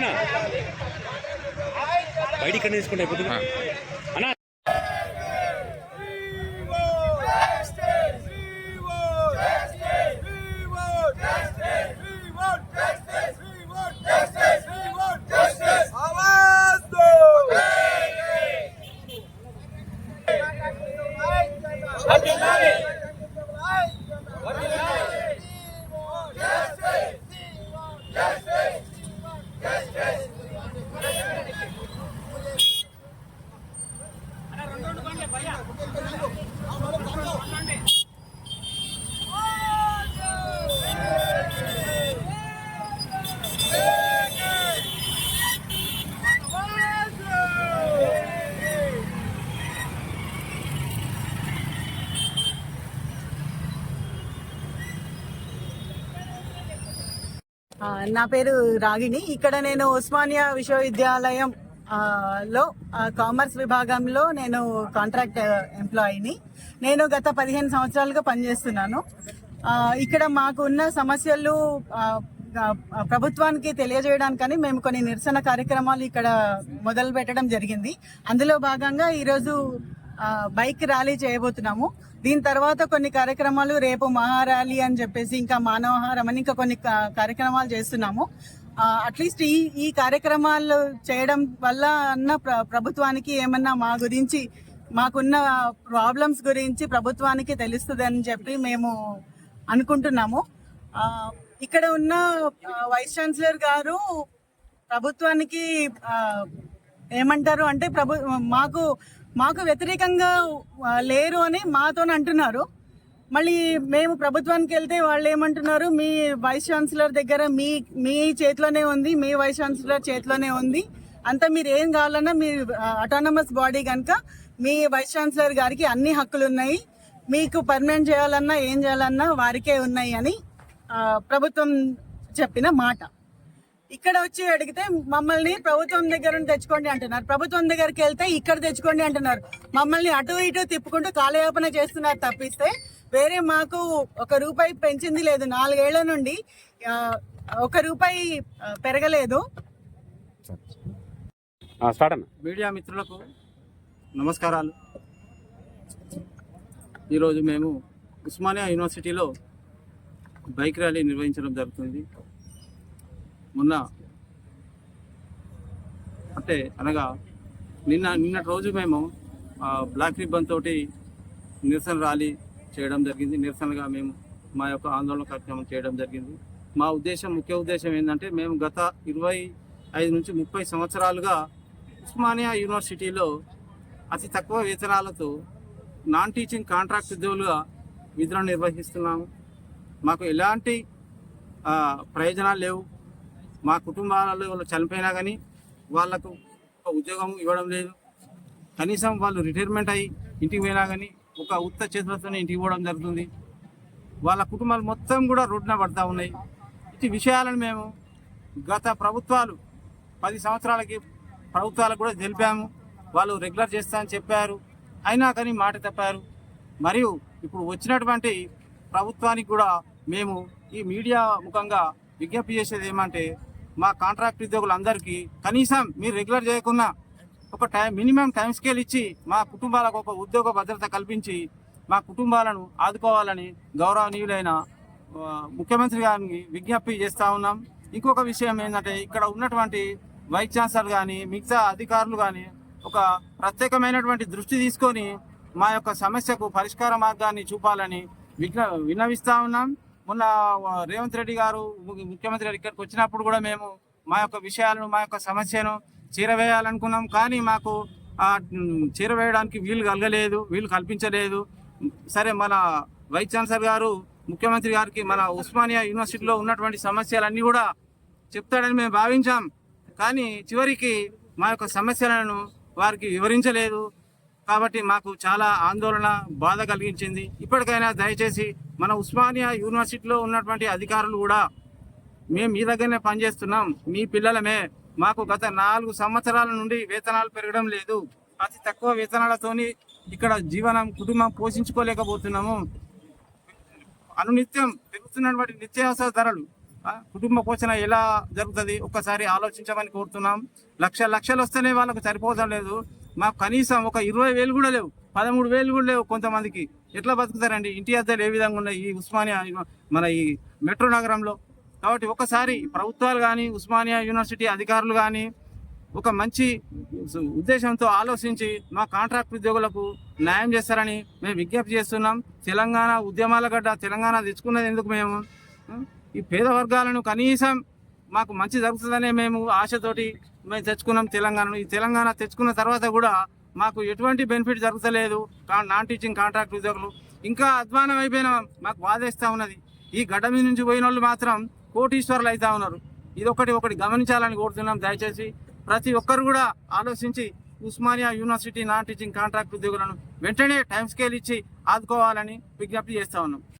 అయిపోతున్నా బయట ఇక్కడ తీసుకుంటే అయిపోతున్నా నా పేరు రాగిణి. ఇక్కడ నేను ఉస్మానియా విశ్వవిద్యాలయం లో కామర్స్ విభాగంలో నేను కాంట్రాక్ట్ ఎంప్లాయీని. నేను గత పదిహేను సంవత్సరాలుగా పనిచేస్తున్నాను. ఇక్కడ మాకు ఉన్న సమస్యలు ప్రభుత్వానికి తెలియజేయడానికని మేము కొన్ని నిరసన కార్యక్రమాలు ఇక్కడ మొదలు పెట్టడం జరిగింది. అందులో భాగంగా ఈరోజు బైక్ ర్యాలీ చేయబోతున్నాము. దీని తర్వాత కొన్ని కార్యక్రమాలు రేపు మహా ర్యాలీ అని చెప్పేసి ఇంకా మానవహారం అని ఇంకా కొన్ని కార్యక్రమాలు చేస్తున్నాము. అట్లీస్ట్ ఈ ఈ కార్యక్రమాలు చేయడం వల్ల అన్న ప్ర- ప్రభుత్వానికి ఏమన్నా మా గురించి మాకున్న ప్రాబ్లమ్స్ గురించి ప్రభుత్వానికి తెలుస్తుంది అని చెప్పి మేము అనుకుంటున్నాము. ఇక్కడ ఉన్న వైస్ ఛాన్సలర్ గారు ప్రభుత్వానికి ఏమంటారు అంటే ప్రభు మాకు మాకు వ్యతిరేకంగా లేరు అని మాతో అంటున్నారు. మళ్ళీ మేము ప్రభుత్వానికి వెళ్తే వాళ్ళు ఏమంటున్నారు? మీ వైస్ ఛాన్సలర్ దగ్గర మీ మీ చేతిలోనే ఉంది మీ వైస్ ఛాన్సలర్ చేతిలోనే ఉంది. అంతా మీరు ఏం కావాలన్నా మీ అటానమస్ బాడీ కనుక మీ వైస్ ఛాన్సలర్ గారికి అన్ని హక్కులు ఉన్నాయి. మీకు పర్మనెంట్ చేయాలన్నా ఏం చేయాలన్నా వారికే ఉన్నాయి అని ప్రభుత్వం చెప్పిన మాట. ఇక్కడ వచ్చి అడిగితే మమ్మల్ని ప్రభుత్వం దగ్గర నుండి తెచ్చుకోండి అంటున్నారు. ప్రభుత్వం దగ్గరికి వెళ్తే ఇక్కడ తెచ్చుకోండి అంటున్నారు. మమ్మల్ని అటు ఇటు తిప్పుకుంటూ కాలయాపన చేస్తున్నారు తప్పిస్తే వేరే మాకు ఒక రూపాయి పెంచింది లేదు. నాలుగేళ్ళ నుండి ఒక రూపాయి ఆ, పెరగలేదు. స్టార్ట్ అన్న. మీడియా మిత్రులకు నమస్కారాలు. ఈరోజు మేము ఉస్మానియా యూనివర్సిటీలో బైక్ ర్యాలీ నిర్వహించడం జరుగుతుంది. మొన్న అంటే అనగా నిన్న నిన్నటి రోజు మేము బ్లాక్ రిబ్బన్ తోటి నిరసన ర్యాలీ చేయడం జరిగింది. నిరసనగా మేము మా యొక్క ఆందోళన కార్యక్రమం చేయడం జరిగింది. మా ఉద్దేశం ముఖ్య ఉద్దేశం ఏంటంటే మేము గత ఇరవై ఐదు నుంచి ముప్పై సంవత్సరాలుగా ఉస్మానియా యూనివర్సిటీలో అతి తక్కువ వేతనాలతో నాన్ టీచింగ్ కాంట్రాక్ట్ ఉద్యోగులుగా విధులను నిర్వహిస్తున్నాము. మాకు ఎలాంటి ప్రయోజనాలు లేవు. మా కుటుంబాలలో వాళ్ళు చనిపోయినా కానీ వాళ్ళకు ఒక ఉద్యోగం ఇవ్వడం లేదు. కనీసం వాళ్ళు రిటైర్మెంట్ అయ్యి ఇంటికి పోయినా కానీ ఒక ఉత్త చేతులతోనే ఇంటికి పోవడం జరుగుతుంది. వాళ్ళ కుటుంబాలు మొత్తం కూడా రోడ్డున పడతా ఉన్నాయి. ఇటు విషయాలను మేము గత ప్రభుత్వాలు పది సంవత్సరాలకి ప్రభుత్వాలకు కూడా తెలిపాము. వాళ్ళు రెగ్యులర్ చేస్తా అని చెప్పారు. అయినా కానీ మాట తప్పారు. మరియు ఇప్పుడు వచ్చినటువంటి ప్రభుత్వానికి కూడా మేము ఈ మీడియా ముఖంగా విజ్ఞప్తి చేసేది ఏమంటే మా కాంట్రాక్ట్ ఉద్యోగులందరికీ కనీసం మీరు రెగ్యులర్ చేయకున్నా ఒక టైం మినిమం టైం స్కేల్ ఇచ్చి మా కుటుంబాలకు ఒక ఉద్యోగ భద్రత కల్పించి మా కుటుంబాలను ఆదుకోవాలని గౌరవనీయులైన ముఖ్యమంత్రి గారిని విజ్ఞప్తి చేస్తూ ఉన్నాం. ఇంకొక విషయం ఏంటంటే ఇక్కడ ఉన్నటువంటి వైస్ ఛాన్సలర్ కానీ మిగతా అధికారులు కానీ ఒక ప్రత్యేకమైనటువంటి దృష్టి తీసుకొని మా యొక్క సమస్యకు పరిష్కార మార్గాన్ని చూపాలని విజ్ఞ విన్నవిస్తూ ఉన్నాం. మొన్న రేవంత్ రెడ్డి గారు ముఖ్యమంత్రి గారు ఇక్కడికి వచ్చినప్పుడు కూడా మేము మా యొక్క విషయాలను మా యొక్క సమస్యను చేరవేయాలనుకున్నాం కానీ మాకు ఆ, ఉమ్, చేరవేయడానికి వీలు కలగలేదు వీలు కల్పించలేదు. సరే మన వైస్ ఛాన్సలర్ గారు ముఖ్యమంత్రి గారికి మన ఉస్మానియా యూనివర్సిటీలో ఉన్నటువంటి సమస్యలన్నీ కూడా చెప్తాడని మేము భావించాం. కానీ చివరికి మా యొక్క సమస్యలను వారికి వివరించలేదు. కాబట్టి మాకు చాలా ఆందోళన బాధ కలిగించింది. ఇప్పటికైనా దయచేసి మన ఉస్మానియా యూనివర్సిటీలో ఉన్నటువంటి అధికారులు కూడా మేము మీ దగ్గరనే పనిచేస్తున్నాం మీ పిల్లలమే. మాకు గత నాలుగు సంవత్సరాల నుండి వేతనాలు పెరగడం లేదు. అతి తక్కువ వేతనాలతోని ఇక్కడ జీవనం కుటుంబం పోషించుకోలేకపోతున్నాము. అనునిత్యం పెరుగుతున్నటువంటి నిత్యావసర ధరలు కుటుంబ పోషణ ఎలా జరుగుతుంది ఒక్కసారి ఆలోచించమని కోరుతున్నాం. లక్ష లక్షలు వస్తేనే వాళ్ళకు సరిపోవడం లేదు. మాకు కనీసం ఒక ఇరవై వేలు కూడా లేవు పదమూడు వేలు కూడా లేవు కొంతమందికి. ఎట్లా బతుకుతారండి? ఇంటి అద్దెలు ఏ విధంగా ఉన్నాయి? ఈ ఉస్మానియా మన ఈ మెట్రో నగరంలో కాబట్టి ఒకసారి ప్రభుత్వాలు కానీ ఉస్మానియా యూనివర్సిటీ అధికారులు కానీ ఒక మంచి ఉద్దేశంతో ఆలోచించి మా కాంట్రాక్ట్ ఉద్యోగులకు న్యాయం చేస్తారని మేము విజ్ఞప్తి చేస్తున్నాం. తెలంగాణ ఉద్యమాల గడ్డ తెలంగాణ తెచ్చుకున్నది ఎందుకు మేము? ఈ పేద వర్గాలను కనీసం మాకు మంచి జరుగుతుందనే మేము ఆశతోటి మేము తెచ్చుకున్నాం తెలంగాణను. ఈ తెలంగాణ తెచ్చుకున్న తర్వాత కూడా మాకు ఎటువంటి బెనిఫిట్ జరుగుతలేదు నాన్ టీచింగ్ కాంట్రాక్ట్ ఉద్యోగులు. ఇంకా అధ్వానం అయిపోయిన. మాకు బాధేస్తా ఉన్నది. ఈ గడ్డ మీద నుంచి పోయిన వాళ్ళు మాత్రం కోటీశ్వరులు అవుతా ఉన్నారు. ఇదొకటి ఒకటి గమనించాలని కోరుతున్నాం. దయచేసి ప్రతి ఒక్కరు కూడా ఆలోచించి Osmania university non teaching contract ఉద్యోగులను వెంటనే టైం స్కేల్ ఇచ్చి ఆదుకోవాలని విజ్ఞప్తి చేస్తా ఉన్నాం.